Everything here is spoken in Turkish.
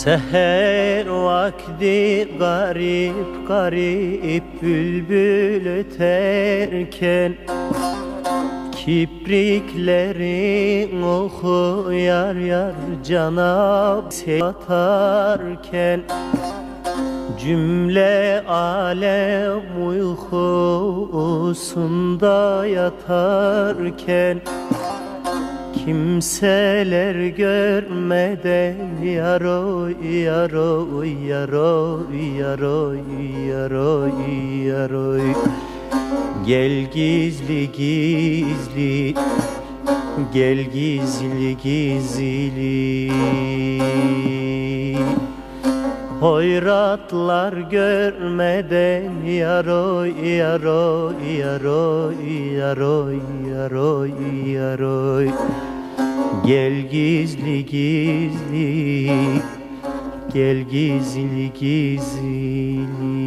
Seher vakti garip garip bülbül öterken Kipriklerin oku yar yar cana atarken Cümle alem uykusunda yatarken Kimseler görmeden yaroy yaroy yaroy yaroy yaroy yaroy. Gel gizli gizli Gel gizli gizli Hoyratlar görmeden yaroy yaroy yaroy yaroy yaroy yaroy. Gel gizli gizli Gel gizli gizli